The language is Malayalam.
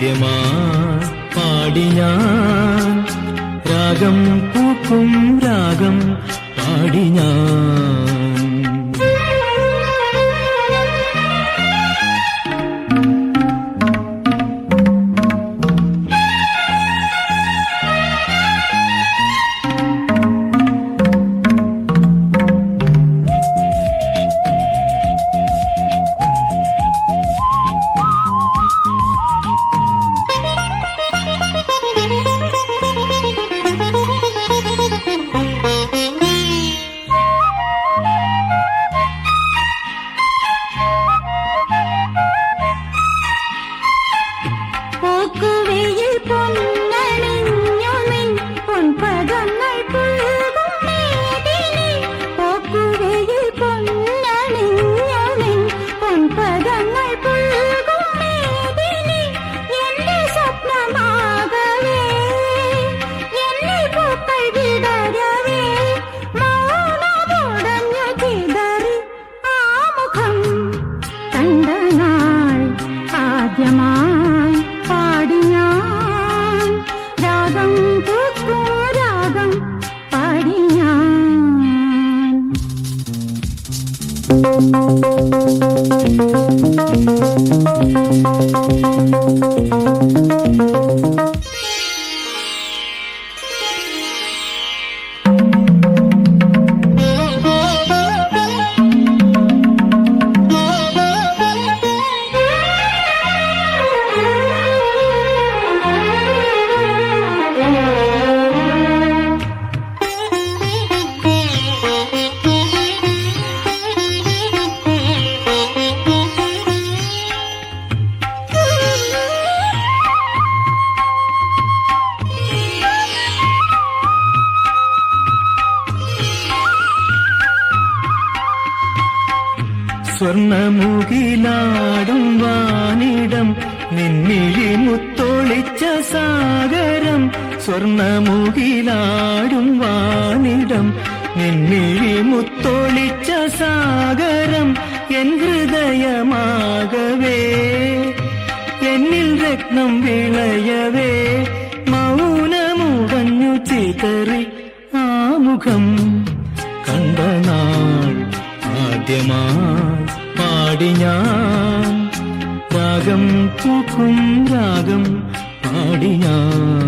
ആദ്യമാ പാടി ഞാൻ. രാഗം പൂക്കും രാഗം പാടി ഞാൻ. Música സ്വർണമുകിലാടും വാനിടം നിന്നിഴി മുത്തൊളിച്ച സാഗരം. സ്വർണമുകിലാടും വാനിടം നിന്നിഴി മുത്തൊളിച്ച സാഗരം. എൻ ഹൃദയമാകവേ എന്നിൽ രത്നം വിളയവേ മൗനമുടഞ്ഞു ചിതറി ആമുഖം കണ്ട നാൾ ആദ്യമായി പാടി ഞാൻ. രാഗം പൂക്കും രാഗം പാടി ഞാൻ